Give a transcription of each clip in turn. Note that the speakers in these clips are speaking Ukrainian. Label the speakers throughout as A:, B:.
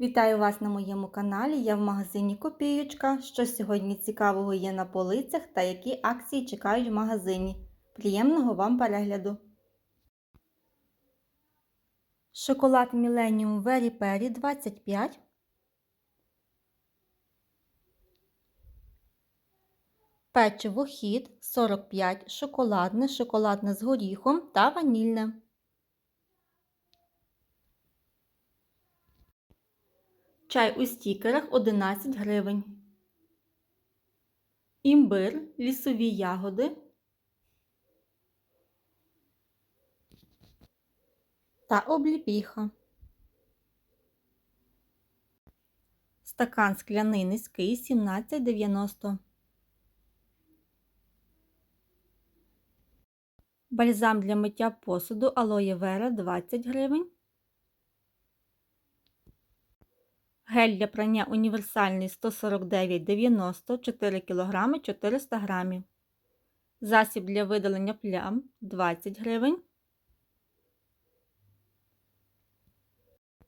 A: Вітаю вас на моєму каналі. Я в магазині Копієчка. Що сьогодні цікавого є на полицях та які акції чекають в магазині. Приємного вам перегляду! Шоколад Millennium Very Perry 25. Печиво хід 45, шоколадне, шоколадне з горіхом та ванільне. Чай у стікерах 11 гривень. Імбир, лісові ягоди та обліпіха. Стакан скляний низький 17,90. Бальзам для миття посуду алоє вера 20 гривень. Гель для прання універсальний 149,90 4 кг 400 г. Засіб для видалення плям 20 гривень.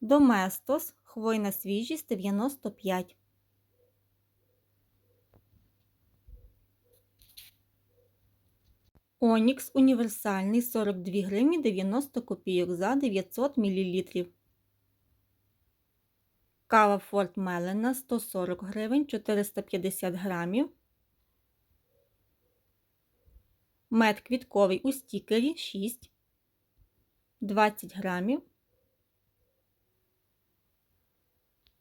A: Доместос хвойна свіжість 95. Онікс універсальний 42 гривні 90 копійок за 900 мл. Кава Форт Мелена 140 гривень 450 грамів. Мед квітковий у стікері 6 20 грамів.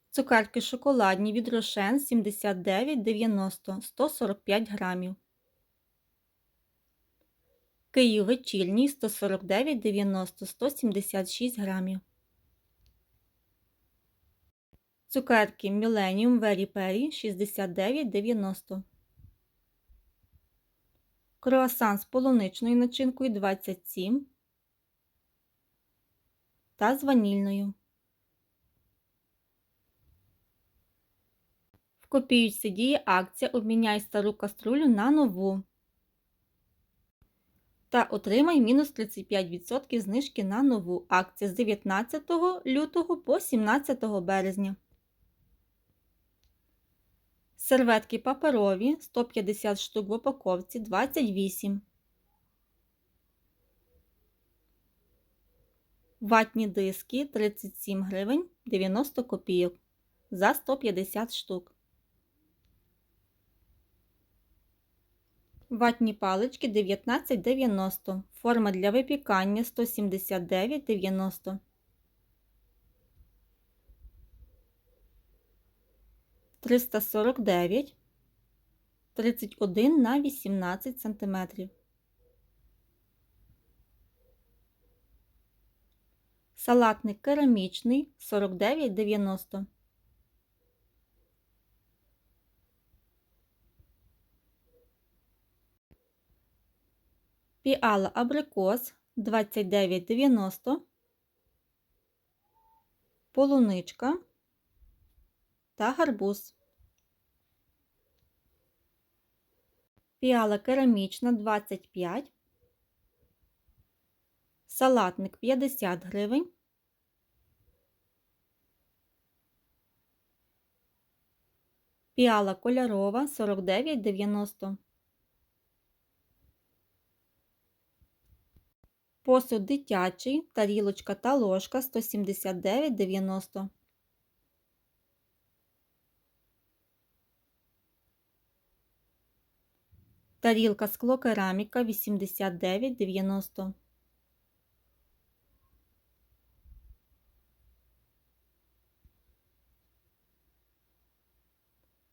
A: Цукерки шоколадні від Рошен 79,90 145 грамів. Київ вечірній 149,90 176 грамів. Цукерки Millennium Very Perry 69,90. Круасан з полуничною начинкою 27 та з ванільною. В копіючці діє акція Обміняй стару каструлю на нову. Та отримай мінус 35% знижки на нову акція з 19 лютого по 17 березня. Серветки паперові 150 штук в упаковці 28. Ватні диски 37 гривень 90 копійок за 150 штук. Ватні палички 19,90. Форма для випікання 179,90. Триста сорок дев'ять, тридцять один на вісімнадцять сантиметрів. Салатник керамічний сорок дев'ять дев'яносто. Піала абрикос 29,90, полуничка та гарбуз. Піала керамічна 25, салатник 50 гривень, піала кольорова 49,90. Посуд дитячий, тарілочка та ложка 179,90. Тарілка склокераміка 89,90.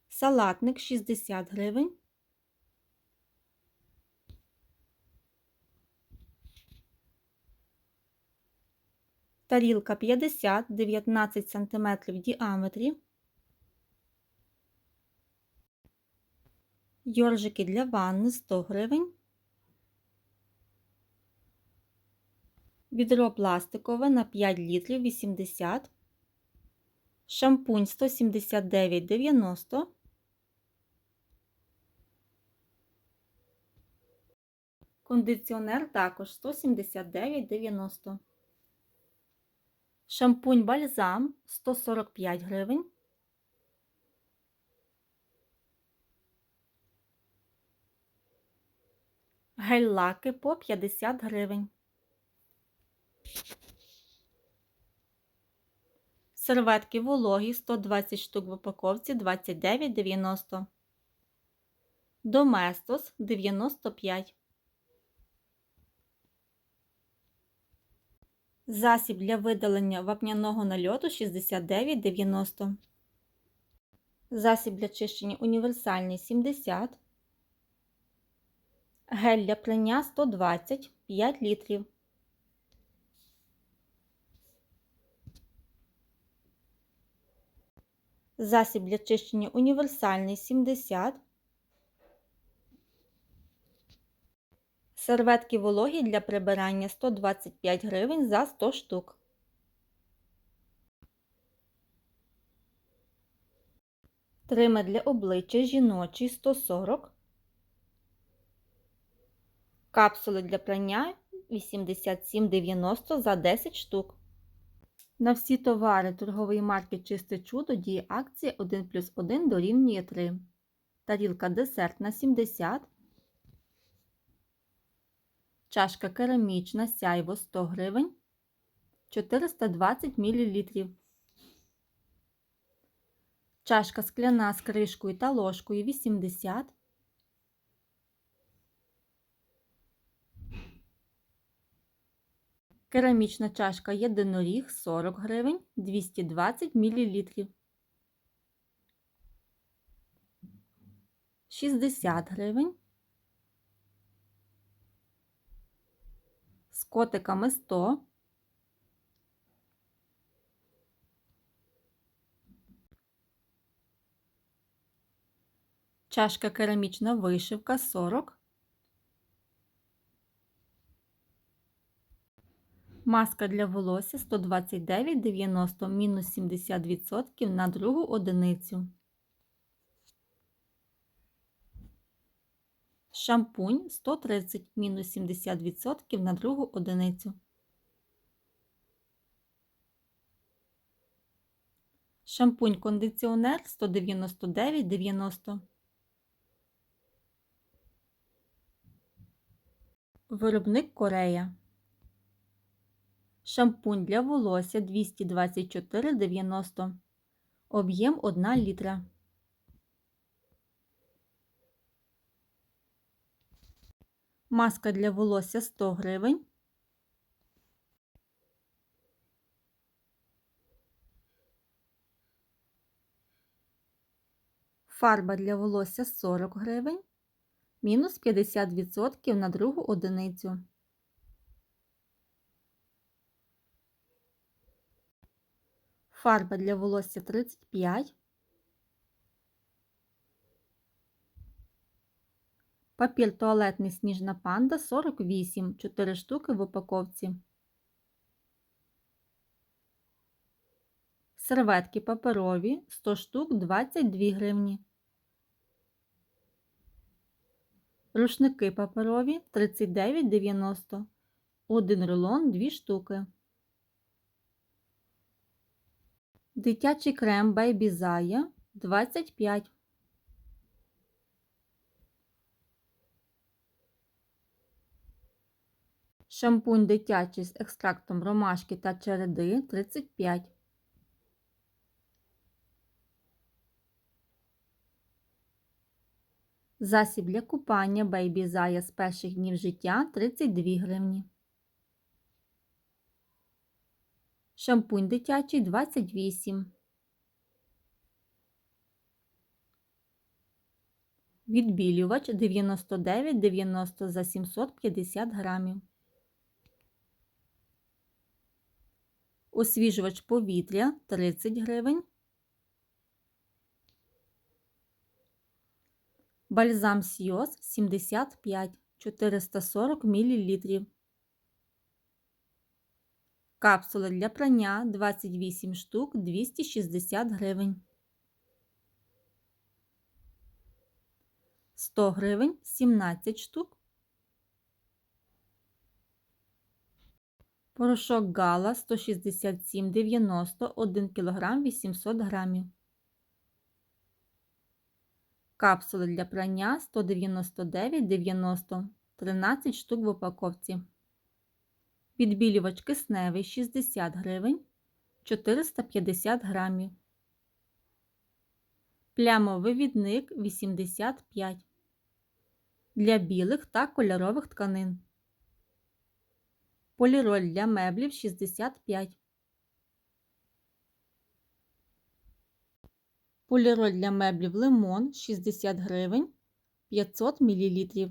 A: Салатник 60 гривень. Тарілка 50 19 см в діаметрі. Йоржики для ванни 100 гривень. Відро пластикове на 5 літрів 80. Шампунь 179,90. Кондиціонер також 179,90. Шампунь бальзам 145 гривень. Гель-лаки по 50 гривень. Серветки вологі 120 штук в упаковці 29,90. Доместос 95. Засіб для видалення вапняного нальоту 69,90. Засіб для чищення універсальний 70. Гель для прання 120 5 літрів. Засіб для чищення універсальний 70. Серветки вологі для прибирання 125 гривень за 100 штук. Тример для обличчя жіночий 140. Капсули для прання 87,90 за 10 штук. На всі товари торгової марки Чисте чудо діє акція 1 плюс 1 дорівнює 3. Тарілка десертна 70. Чашка керамічна сяйво 100 гривень 420 мл. Чашка скляна з кришкою та ложкою 80. Керамічна чашка єдиноріг 40 гривень 220 мл. 60 гривень. З котиками 100. Чашка керамічна вишивка 40. Маска для волосся 129,90 мінус 70% на другу одиницю. Шампунь 130 мінус 70% на другу одиницю. Шампунь кондиціонер 199,90. Виробник Корея. Шампунь для волосся 224,90. Об'єм 1 літра. Маска для волосся 100 гривень. Фарба для волосся 40 гривень. Мінус 50% на другу одиницю. Фарба для волосся 35. Папір туалетний сніжна панда 48, 4 штуки в упаковці. Серветки паперові 100 штук 22 гривні. Рушники паперові 39,90. Один рулон 2 штуки. Дитячий крем Baby Zaya 25. Шампунь дитячий з екстрактом ромашки та череди 35. Засіб для купання Baby Zaya з перших днів життя 32 гривні. Шампунь дитячий 28. Відбілювач 99,90 за 750 грамів. Освіжувач повітря 30 гривень. Бальзам Сіос 75 440 мл. Капсули для прання 28 штук 260 гривень. 100 гривень 17 штук. Порошок Гала 167,90 1 кг 800 г. Капсули для прання 199,90 13 штук в упаковці. Відбілювач кисневий 60 гривень 450 грамів. Плямовий відник 85 для білих та кольорових тканин. Поліроль для меблів 65. Поліроль для меблів лимон 60 гривень 500 мл.